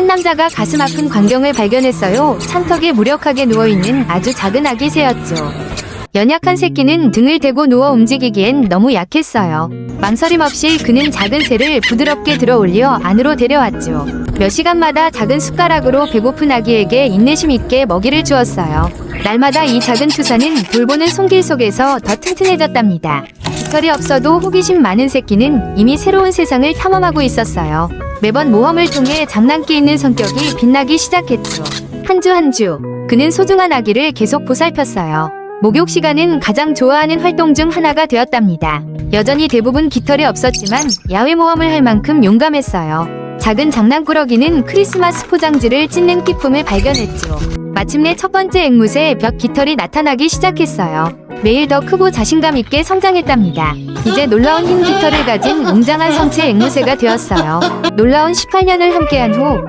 한 남자가 가슴 아픈 광경을 발견했어요. 창턱에 무력하게 누워있는 아주 작은 아기 새였죠. 연약한 새끼는 등을 대고 누워 움직이기엔 너무 약했어요. 망설임 없이 그는 작은 새를 부드럽게 들어 올려 안으로 데려왔죠. 몇 시간마다 작은 숟가락으로 배고픈 아기에게 인내심 있게 먹이를 주었어요. 날마다 이 작은 투사는 돌보는 손길 속에서 더 튼튼해졌답니다. 깃털이 없어도 호기심 많은 새끼는 이미 새로운 세상을 탐험하고 있었어요. 매번 모험을 통해 장난기 있는 성격이 빛나기 시작했죠. 한 주 한 주, 그는 소중한 아기를 계속 보살폈어요. 목욕 시간은 가장 좋아하는 활동 중 하나가 되었답니다. 여전히 대부분 깃털이 없었지만 야외 모험을 할 만큼 용감했어요. 작은 장난꾸러기는 크리스마스 포장지를 찢는 기쁨을 발견했죠. 마침내 첫 번째 앵무새 벽 깃털이 나타나기 시작했어요. 매일 더 크고 자신감 있게 성장했답니다. 이제 놀라운 흰 깃털을 가진 웅장한 성체 앵무새가 되었어요. 놀라운 18년을 함께한 후